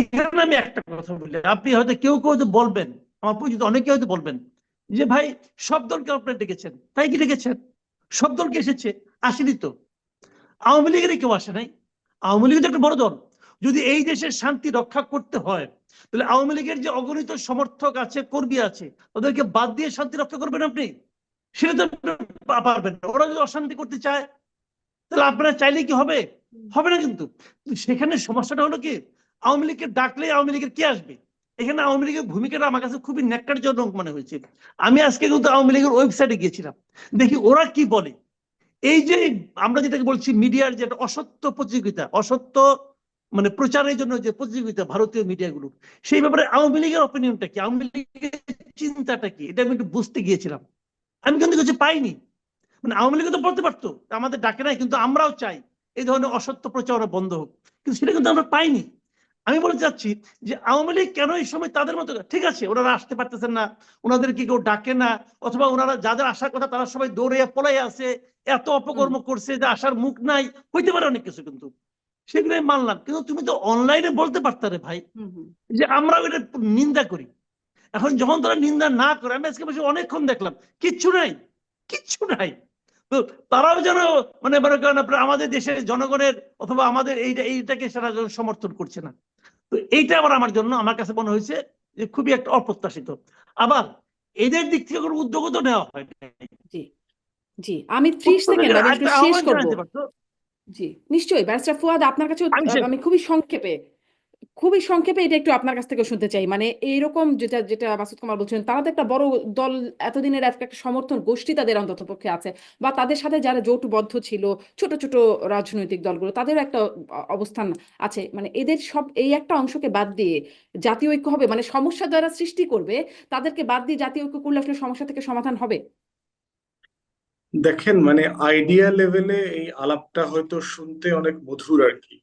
এখানে আমি একটা কথা বলি। আপনি হয়তো কেউ কেউ হয়তো বলবেন, আমার পরিচিত অনেকে হয়তো বলবেন যে, ভাই, সব দলকে আপনারা ডেকেছেন। তাই কি ডেকেছেন? সব দলকে এসেছে, আসেনি তো। আওয়ামী লীগের কেউ আসে নাই। আওয়ামী লীগ তো একটা বড় দল। যদি এই দেশের শান্তি রক্ষা করতে হয়, তাহলে আওয়ামী লীগের যে অগণিত সমর্থক আছে, কর্মী আছে ওদেরকে বাদ দিয়ে শান্তি রক্ষা করবেন আপনি? সেটা তো পারবেন ওরা যদি অশান্তি করতে চায়, তাহলে আপনারা চাইলে কি হবে? হবে না কিন্তু। সেখানে সমস্যাটা হলো কি? আওয়ামী লীগকে ডাকলে আওয়ামী লীগের কে আসবে? এখানে আওয়ামী লীগের ভূমিকাটা আমার কাছে খুবই ন্যাক্কারজনক মনে হয়েছে। আমি আজকে কিন্তু আওয়ামী লীগের ওয়েবসাইটে গিয়েছিলাম। দেখি ওরা কি বলে? এই যে আমরা যেটাকে বলছি মিডিয়ার যে অসত্য প্রতিযোগিতা, অসত্য মানে প্রচারের জন্য যে প্রতিযোগিতা ভারতীয় মিডিয়াগুলো সেই ব্যাপারে আওয়ামী লীগের অপিনিয়নটা কি? আওয়ামী লীগের চিন্তাটা কি? এটা আমি একটু বুঝতে গিয়েছিলাম। আমি কিন্তু কিছু পাইনি। মানে আওয়ামী লীগ তো বলতে পারতো, আমাদের ডাকে নাই, কিন্তু আমরাও চাই। এই ধরনের অসত্য প্রচারণা বন্ধ হোক। কিন্তু সেটা কিন্তু আমরা পাইনি। আমি বলতে চাচ্ছি যে আওয়ামী লীগ কেন এই সময় তাদের মতো ঠিক আছে ওনারা আসতে পারতেছেন না ওনাদেরকে কেউ ডাকে না অথবা ওনারা যাদের আসার কথা তারা সবাই দৌড়ে পলাই আছে এত অপকর্ম করছে যে আসার মুখ নাই হইতে পারে অনেক কিছু কিন্তু। সেগুলো মানলাম। কিন্তু তুমি তো অনলাইনে বলতে পারতে রে ভাই যে আমরা এটা নিন্দা করি। এখন যখন তারা নিন্দা না করে আমি আজকে বসে অনেকক্ষণ দেখলাম কিচ্ছু নাই কিচ্ছু নাই। তো তারাও যেন মানে মনে করেন আপনার আমাদের দেশের জনগণের অথবা আমাদের এইটা এইটাকে সেটা সমর্থন করছে না। তো এইটা আবার আমার জন্য আমার কাছে মনে হয়েছে যে খুবই একটা অপ্রত্যাশিত। আবার এদের দিক থেকে কোনো উদ্যোগ তো নেওয়া হয় জি জি আমি ত্রিশ সেকেন্ড একটা শেষ করব। জি নিশ্চয়ই ব্যারিস্টার ফুয়াদ আপনার কাছে আমি খুবই সংক্ষেপে খুবই সংক্ষেপে এটা একটু আপনার কাছ থেকে শুনতে চাই। মানে এইরকম যেটা যেটা মাসুদ কামাল বলছেন তারা তো একটা বড় দল এতদিনের একটা সমর্থন গোষ্ঠী তাদের অন্তত পক্ষে আছে বা তাদের সাথে যারা জোটবদ্ধ ছিল, ছোট ছোট রাজনৈতিক দলগুলো, তাদেরও একটা অবস্থান আছে। মানে এদের সব, এই একটা অংশকে বাদ দিয়ে জাতীয় ঐক্য হবে মানে সমস্যা যারা সৃষ্টি করবে, তাদেরকে বাদ দিয়ে জাতীয় ঐক্য করলে আসলে সমস্যা থেকে সমাধান হবে? দেখেন মানে আইডিয়া লেভেলে এই আলাপটা হয়তো শুনতে অনেক মধুর আর কি।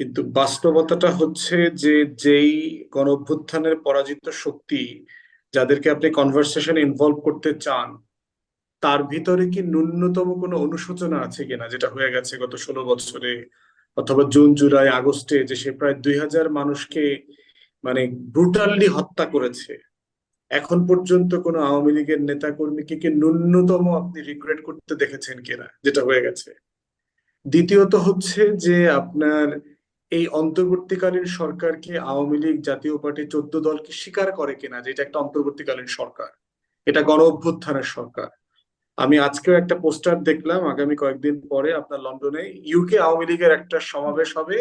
কিন্তু বাস্তবতাটা হচ্ছে যে যেই গণ অভ্যুত্থানের পরাজিত শক্তি যাদেরকে আপনি কনভারসেশনে ইনভলভ করতে চান, তার ভিতরে কি ন্যূনতম কোনো অনুশোচনা আছে কিনা? যেটা হয়ে গেছে গত ষোলো বছরে অথবা জুন, জুলাই, আগস্টে যে সে প্রায় দুই হাজার মানুষকে মানে ব্রুটালি হত্যা করেছে। এখন পর্যন্ত কোনো আওয়ামী লীগের নেতা কর্মীকে কি ন্যূনতম আপনি রিগ্রেট করতে দেখেছেন কিনা? যেটা হয়ে গেছে। দ্বিতীয়ত হচ্ছে যে আপনার এই অন্তর্বর্তীকালীন সরকারকে আওয়ামী লীগ জাতীয় পার্টি চোদ্দ দলকে স্বীকার করে কিনা যে এটা একটা অন্তর্বর্তীকালীন সরকার, এটা গণ অভ্যুত্থানের সরকার। আমি আজকেও একটা পোস্টার দেখলাম, আগামী কয়েকদিন পরে আপনার লন্ডনে ইউকে আওয়ামী লীগের একটা সমাবেশ হবে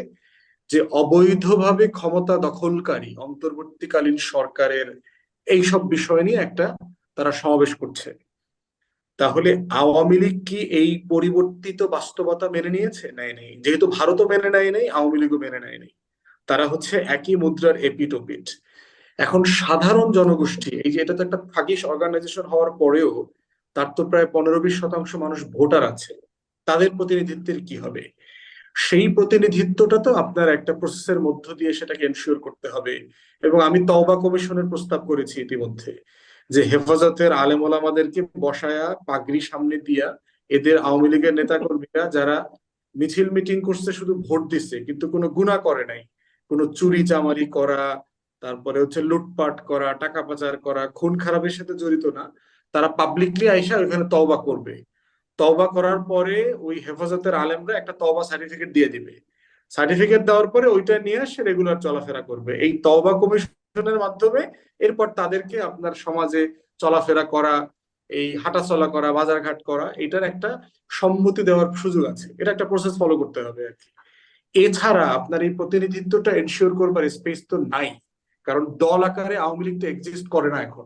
যে অবৈধভাবে ক্ষমতা দখলকারী অন্তর্বর্তীকালীন সরকারের এইসব বিষয় নিয়ে একটা তারা সমাবেশ করছে। তাহলে আওয়ামী লীগ কি এই পরিবর্তিত বাস্তবতা মেনে নিয়েছে? নেয় নেই। যেহেতু ভারতও মেনে নেয় নেই, আওয়ামী লীগও মেনে নেয় নেই। তারা হচ্ছে একই মুদ্রার এপিট ওপিট এখন সাধারণ জনগোষ্ঠী, এই যে এটা তো একটা ফাগিস অর্গানাইজেশন হওয়ার পরেও, তার তো প্রায় পনেরো বিশ শতাংশ মানুষ ভোটার আছে। তাদের প্রতিনিধিত্বের কি হবে? সেই প্রতিনিধিত্বটা তো আপনার একটা প্রসেসের মধ্য দিয়ে সেটাকে এনশিওর করতে হবে। এবং আমি তওবা কমিশনের প্রস্তাব করেছি ইতিমধ্যে। যে হেফাজতের আলেম ওলামাদেরকে বসায়া পাগড়ি সামনে দিয়া এদের আওয়ামী লীগের নেতা কর্মীরা যারা মিছিল মিটিং করছে শুধু ভোট দিচ্ছে কিন্তু কোনো গুণা করে নাই। কোনো চুরি চামারি করা, তারপরে হচ্ছে লুটপাট করা, টাকা পাচার করা, খুন খারাপের সাথে জড়িত না, তারা পাবলিকলি আইসা ওইখানে তওবা করবে। তওবা করার পরে ওই হেফাজতের আলেমরা একটা তওবা সার্টিফিকেট দিয়ে দিবে। সার্টিফিকেট দেওয়ার পরে ওইটা নিয়ে সে রেগুলার চলাফেরা করবে। এই তওবা কমিশনের মাধ্যমে এরপর তাদেরকে আপনার সমাজে চলাফেরা করা, এই হাঁটাচলা করা, বাজারঘাট করা, এটার একটা সম্মতি দেওয়ার সুযোগ আছে। এটা একটা প্রসেস ফলো করতে হবে আর কি। এছাড়া আপনার এই প্রতিনিধিত্বটা এনশিওর করবার স্পেস তো নাই, কারণ দল আকারে আওয়ামী লীগ তো এক্সিস্ট করে না এখন।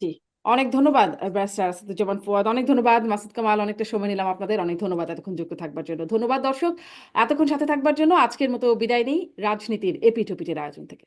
জি। অনেক ধন্যবাদ আসাদুজ্জামান ফুয়াদ। অনেক ধন্যবাদ, মাসুদ কামাল। অনেকটা সময় নিলাম আপনাদের। অনেক ধন্যবাদ এতক্ষণ যুক্ত থাকবার জন্য। ধন্যবাদ দর্শক, এতক্ষণ সাথে থাকবার জন্য আজকের মতো বিদায় নেই। রাজনীতির এপিঠ ওপিটের আয়োজন থেকে।